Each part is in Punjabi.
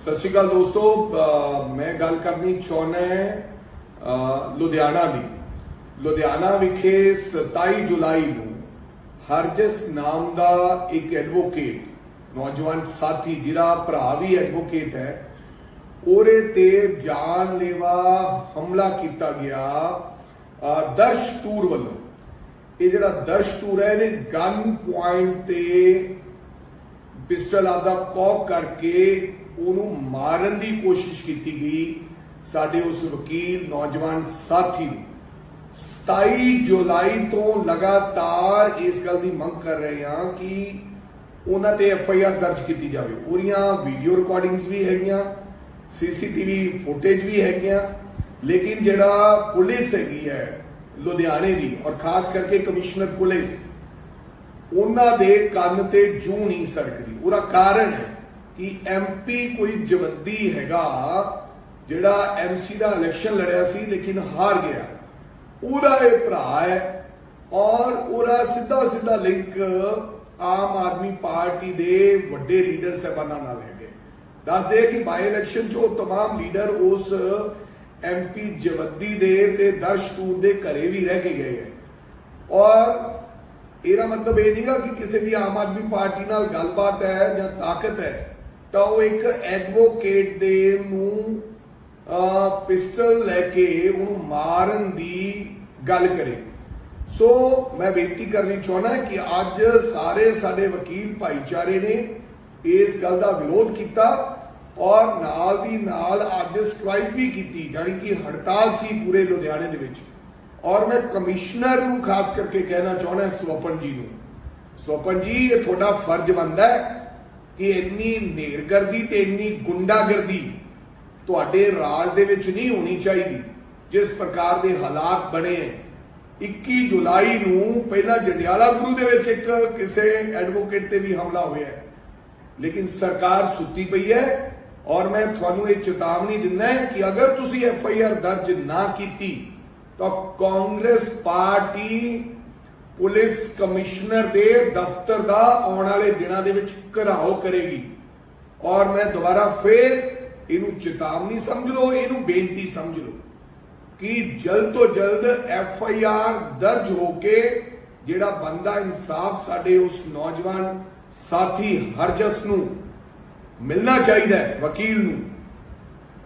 ਸਤਿ ਸ਼੍ਰੀ ਅਕਾਲ ਦੋਸਤੋ ਮੈਂ ਗੱਲ ਕਰਨੀ ਚਾਹੁੰਦਾ ਹਾਂ ਲੁਧਿਆਣਾ ਦੀ। ਲੁਧਿਆਣਾ ਵਿਖੇ 27 ਜੁਲਾਈ ਨੂੰ ਹਰਜਸ ਨਾਮ ਦਾ ਇੱਕ ਐਡਵੋਕੇਟ ਨੌਜਵਾਨ ਸਾਥੀ ਜਿਹੜਾ ਭਰਾ ਵੀ ਐਡਵੋਕੇਟ ਹੈ, ਉਹਦੇ ਤੇ ਜਾਨਲੇਵਾ ਹਮਲਾ ਕੀਤਾ ਗਿਆ ਦਰਸ਼ ਟੂਰ ਵੱਲੋਂ। ਇਹ ਜਿਹੜਾ ਦਰਸ਼ ਟੂਰ ਹੈ, ਇਹਨੇ ਗਨ ਪੁਆਇੰਟ ਤੇ ਪਿਸਟਲ ਆਦਾ ਕੌਕ ਕਰਕੇ ਉਹਨੂੰ ਮਾਰਨ ਦੀ ਕੋਸ਼ਿਸ਼ ਕੀਤੀ ਗਈ। ਸਾਡੇ ਉਸ ਵਕੀਲ, ਨੌਜਵਾਨ ਸਾਥੀ ਨੂੰ। 27 ਜੁਲਾਈ ਤੋਂ ਲਗਾਤਾਰ ਇਸ ਗੱਲ ਦੀ ਮੰਗ ਕਰ ਰਹੇ ਹਾਂ ਕਿ ਉਹਨਾਂ ਤੇ ਐਫ ਆਈ ਆਰ ਦਰਜ ਕੀਤੀ ਜਾਵੇ। ਉਹਦੀਆਂ ਵੀਡੀਓ ਰਿਕਾਰਡਿੰਗਸ ਵੀ ਹੈਗੀਆਂ, ਸੀਸੀਟੀਵੀ ਫੁਟੇਜ ਵੀ ਹੈਗੀਆਂ, ਲੇਕਿਨ ਜਿਹੜਾ ਪੁਲਿਸ ਹੈਗੀ ਹੈ, ਲੁਧਿਆਣੇ ਦੀ ਔਰ ਖਾਸ ਕਰਕੇ ਕਮਿਸ਼ਨਰ ਪੁਲਿਸ ਉਹਨਾਂ ਦੇ ਕੰਨ ਤੇ ਜੂ ਨਹੀਂ ਸਰਕਦੀ ਉਹਦਾ ਕਾਰਨ ਹੈ ਕਿ ਐਮਪੀ ਕੋਈ ਜਵੰਦੀ ਹੈਗਾ ਜਿਹੜਾ ਐਮਸੀ ਦਾ ਇਲੈਕਸ਼ਨ ਲੜਿਆ ਸੀ ਲੇਕਿਨ ਹਾਰ ਗਿਆ ਉਹਦਾ ਇਹ ਭਰਾ ਹੈ ਔਰ ਉਹਦਾ ਸਿੱਧਾ ਸਿੱਧਾ ਲਿੰਕ ਆਮ ਆਦਮੀ ਪਾਰਟੀ ਦੇ ਵੱਡੇ ਲੀਡਰ ਸਾਹਿਬਾਨਾਂ ਨਾਲ ਹੈਗੇ ਦੱਸਦੇ ਕਿ ਬਾਈ ਇਲੈਕਸ਼ਨ 'ਚ ਉਹ तमाम ਲੀਡਰ ਉਸ ਐਮਪੀ ਜਵੰਦੀ ਦੇ ਤੇ ਦਰਸ਼ਟੂਰ ਦੇ ਘਰੇ ਵੀ ਰਹਿ ਕੇ ਗਏ ਹੈ ਔਰ ਇਹਦਾ ਮਤਲਬ ਇਹ ਨਹੀਂਗਾ ਕਿ ਕਿਸੇ ਦੀ ਆਮ ਆਦਮੀ ਪਾਰਟੀ ਨਾਲ ਗੱਲਬਾਤ ਹੈ ਜਾਂ ਤਾਕਤ ਹੈ, ਤਾਂ ਉਹ ਇੱਕ ਐਡਵੋਕੇਟ ਦੇ ਨੂੰ ਪਿਸਟਲ ਲੈ ਕੇ ਉਹਨੂੰ ਮਾਰਨ ਦੀ ਗੱਲ ਕਰੇ। ਸੋ ਮੈਂ ਬੇਨਤੀ ਕਰਨੀ ਚਾਹੁੰਦਾ ਕਿ ਅੱਜ ਸਾਰੇ ਸਾਡੇ ਵਕੀਲ ਭਾਈਚਾਰੇ ਨੇ ਇਸ ਗੱਲ ਦਾ ਵਿਰੋਧ ਕੀਤਾ ਔਰ ਨਾਲ ਦੀ ਨਾਲ ਅੱਜ ਸਟ੍ਰਾਈਕ ਵੀ ਕੀਤੀ, ਜਾਣੀ ਕਿ ਹੜਤਾਲ ਸੀ ਪੂਰੇ ਲੁਧਿਆਣੇ ਦੇ ਵਿੱਚ। ਔਰ ਮੈਂ ਕਮਿਸ਼ਨਰ ਨੂੰ ਖਾਸ ਕਰਕੇ ਕਹਿਣਾ ਚਾਹੁੰਦਾ ਸਵਪਨ ਜੀ ਨੂੰ। ਸਵਪਨ ਜੀ, ਇਹ ਤੁਹਾਡਾ ਫਰਜ਼ ਬਣਦਾ ਹੈ ਕਿ ਇੰਨੀ ਨੇਰਗਰਦੀ ਤੇ ਇੰਨੀ ਗੁੰਡਾਗਰਦੀ ਤੁਹਾਡੇ ਰਾਜ ਦੇ ਵਿੱਚ ਨਹੀਂ ਹੋਣੀ ਚਾਹੀਦੀ, ਜਿਸ ਪ੍ਰਕਾਰ ਦੇ ਹਾਲਾਤ ਬਣੇ ਹੈ। 21 ਜੁਲਾਈ ਨੂੰ ਪਹਿਲਾਂ ਜੰਡਿਆਲਾ ਗੁਰੂ ਦੇ ਵਿੱਚ ਇੱਕ ਕਿਸੇ ਐਡਵੋਕੇਟ ਤੇ ਵੀ ਹਮਲਾ ਹੋਇਆ ਲੇਕਿਨ ਸਰਕਾਰ ਸੁੱਤੀ ਪਈ ਹੈ ਔਰ ਮੈਂ ਤੁਹਾਨੂੰ ਇਹ ਚੇਤਾਵਨੀ ਦਿੰਦਾ ਕਿ ਅਗਰ ਤੁਸੀਂ ਐਫ ਆਈ ਆਰ ਦਰਜ ਨਾ ਕੀਤੀ ਤਾਂ ਕਾਂਗਰਸ ਪਾਰਟੀ ਪੁਲਿਸ ਕਮਿਸ਼ਨਰ ਦੇ ਦਫ਼ਤਰ ਦਾ ਆਉਣ ਵਾਲੇ ਦਿਨਾਂ ਦੇ ਵਿੱਚ ਘਰਾਓ ਕਰੇਗੀ। ਔਰ ਮੈਂ ਦੁਬਾਰਾ ਫੇਰ ਇਹਨੂੰ ਚੇਤਾਵਨੀ ਸਮਝ ਲਓ, ਇਹਨੂੰ ਬੇਨਤੀ ਸਮਝ ਲਓ ਕਿ ਜਲਦ ਤੋਂ ਜਲਦ ਐਫ ਆਈ ਆਰ ਦਰਜ ਹੋ ਕੇ ਜਿਹੜਾ ਬੰਦਾ ਇਨਸਾਫ ਸਾਡੇ ਉਸ ਨੌਜਵਾਨ ਸਾਥੀ ਹਰਜਸ ਨੂੰ ਮਿਲਣਾ ਚਾਹੀਦਾ ਹੈ, ਵਕੀਲ ਨੂੰ।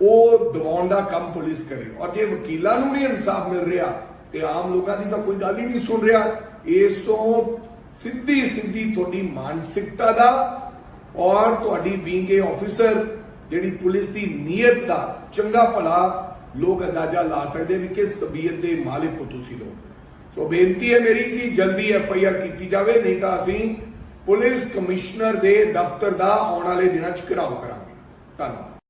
ਉਹ ਦਿਵਾਉਣ ਦਾ ਕੰਮ ਪੁਲਿਸ ਕਰੇ ਔਰ ਜੇ ਵਕੀਲਾਂ ਨੂੰ ਨਹੀਂ ਇਨਸਾਫ ਮਿਲ ਰਿਹਾ ਤੇ ਆਮ ਲੋਕਾਂ ਦੀ ਤਾਂ ਕੋਈ ਗੱਲ ਹੀ ਨਹੀਂ ਸੁਣ ਰਿਹਾ, ਇਸ ਤੋਂ ਸਿੱਧੀ ਸਿੱਧੀ ਤੁਹਾਡੀ ਮਾਨਸਿਕਤਾ ਦਾ ਔਰ ਤੁਹਾਡੀ ਬੀਂਗ ਏ ਆਫੀਸਰ ਜਿਹੜੀ ਪੁਲਿਸ ਦੀ ਨੀਅਤ ਦਾ ਚੰਗਾ ਭਲਾ ਲੋਕ ਅੰਦਾਜ਼ਾ ਲਾ ਸਕਦੇ ਵੀ ਕਿਸ ਤਬੀਅਤ ਦੇ ਮਾਲਿਕ ਹੋ ਤੁਸੀਂ ਲੋਕ। ਸੋ ਬੇਨਤੀ ਹੈ ਮੇਰੀ ਕਿ ਜਲਦੀ ਐਫ ਆਈ ਆਰ ਕੀਤੀ ਜਾਵੇ, ਨਹੀਂ ਤਾਂ ਅਸੀਂ ਪੁਲਿਸ ਕਮਿਸ਼ਨਰ ਦੇ ਦਫ਼ਤਰ ਦਾ ਆਉਣ ਵਾਲੇ ਦਿਨਾਂ 'ਚ ਘਿਰਾਓ ਕਰਾਂਗੇ। ਧੰਨਵਾਦ।